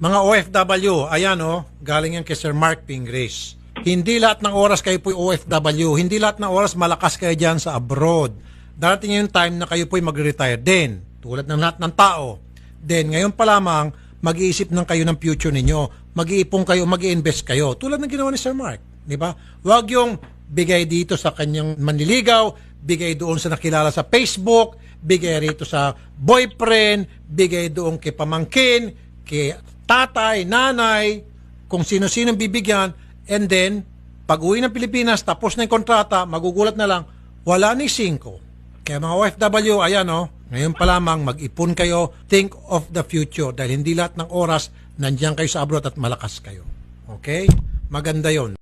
Mga OFW, ayan oh, galing yan kay Sir Mark Pingris. Hindi lahat ng oras kayo po'y OFW. Hindi lahat ng oras malakas kayo dyan sa abroad. Darating yung time na kayo po'y mag-retire din. Tulad ng lahat ng tao. Then, ngayon pa lamang, mag-iisip ng kayo ng future ninyo. Mag-iipong kayo, mag invest kayo. Tulad ng ginawa ni Sir Mark. Di ba? Huwag yung bigay dito sa kanyang manliligaw, bigay doon sa nakilala sa Facebook, bigay rito sa boyfriend, bigay doon kay pamangkin, kay tatay, nanay, kung sino-sino bibigyan, and then, pag uwi ng Pilipinas, tapos na yung kontrata, magugulat na lang, wala ni 5. Kaya mga OFW, ayan o, ngayon pa lamang, mag-ipon kayo, think of the future, dahil hindi lahat ng oras, nandiyan kayo sa abroad at malakas kayo. Okay? Maganda yon.